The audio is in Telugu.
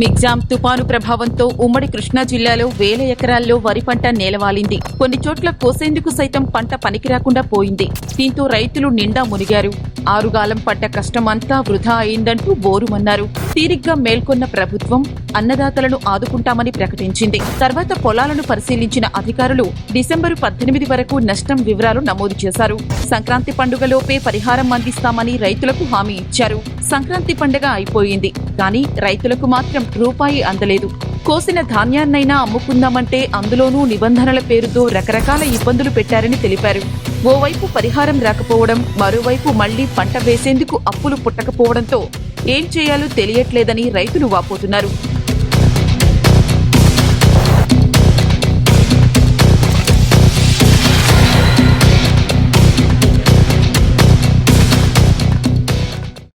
మిగ్జాం తుపాను ప్రభావంతో ఉమ్మడి కృష్ణా జిల్లాలో వేల ఎకరాల్లో వరి పంట నేలవాలింది. కొన్ని చోట్ల కోసేందుకు సైతం పంట పనికిరాకుండా పోయింది. దీంతో రైతులు నిండా మునిగారు. ఆరుగాలం పడ్డ కష్టమంతా వృధా అయిందంటూ బోరుమన్నారు. తీరిగ్గా మేల్కొన్న ప్రభుత్వం అన్నదాతలను ఆదుకుంటామని ప్రకటించింది. తర్వాత పొలాలను పరిశీలించిన అధికారులు డిసెంబరు పద్దెనిమిది వరకు నష్టం వివరాలు నమోదు చేశారు. సంక్రాంతి పండుగలోపే పరిహారం అందిస్తామని రైతులకు హామీ ఇచ్చారు. సంక్రాంతి పండుగ అయిపోయింది కానీ రైతులకు మాత్రం రూపాయి అందలేదు. కోసిన ధాన్యాన్నైనా అమ్ముకుందామంటే అందులోనూ నిబంధనల పేరుతో రకరకాల ఇబ్బందులు పెట్టారని తెలిపారు. ఓవైపు పరిహారం రాకపోవడం మరోవైపు మళ్ళీ పంట వేసేందుకు అప్పులు పుట్టకపోవడంతో ఏం చేయాలో తెలియట్లేదని రైతులు వాపోతున్నారు.